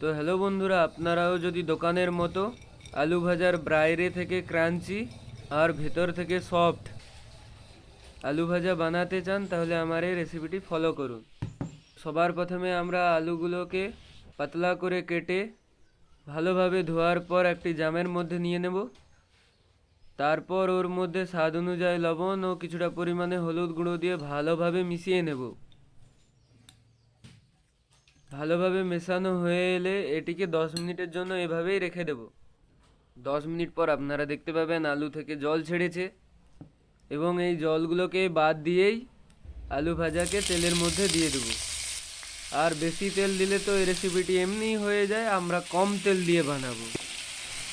তো হ্যালো বন্ধুরা, আপনারাও যদি দোকানের মতো আলু ভাজার বাইরে থেকে ক্রাঞ্চি আর ভেতর থেকে সফট আলু ভাজা বানাতে চান, তাহলে আমার এই রেসিপিটি ফলো করুন। সবার প্রথমে আমরা আলুগুলোকে পাতলা করে কেটে ভালোভাবে ধোয়ার পর একটি জামের মধ্যে নিয়ে নেব। তারপর ওর মধ্যে স্বাদ অনুযায়ী লবণ ও কিছুটা পরিমাণে হলুদ গুঁড়ো দিয়ে ভালোভাবে মিশিয়ে নেব। ভালোভাবে মেশানো হয়ে এলে এটিকে দশ মিনিটের জন্য এভাবেই রেখে দেব। দশ মিনিট পর আপনারা দেখতে পাবেন আলু থেকে জল ছেড়েছে এবং এই জলগুলোকে বাদ দিয়েই আলু ভাজাকে তেলের মধ্যে দিয়ে দেব। আর বেশি তেল দিলে তো এই রেসিপিটি এমনিই হয়ে যায়, আমরা কম তেল দিয়ে বানাবো।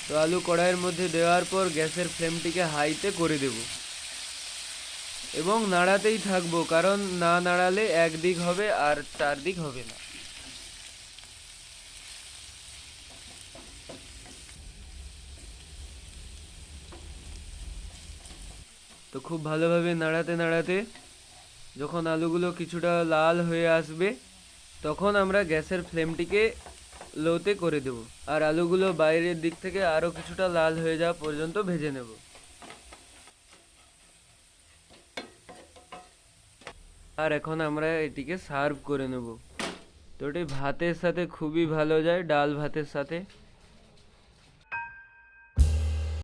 তো আলু কড়াইয়ের মধ্যে দেওয়ার পর গ্যাসের ফ্লেমটিকে হাইতে করে দেব। এবং নাড়াতেই থাকব, কারণ না নাড়ালে একদিক হবে আর চারদিক হবে না। তো খুব ভালোভাবে নাড়াতে নাড়াতে যখন আলুগুলো কিছুটা লাল হয়ে আসবে, তখন আমরা গ্যাসের ফ্লেমটিকে লোতে করে দেব আর আলুগুলো বাইরের দিক থেকে আরও কিছুটা লাল হয়ে যাওয়া পর্যন্ত ভেজে নেব। আর এখন আমরা এটিকে সার্ভ করে নেব। তো এটি ভাতের সাথে খুবই ভালো যায়, ডাল ভাতের সাথে।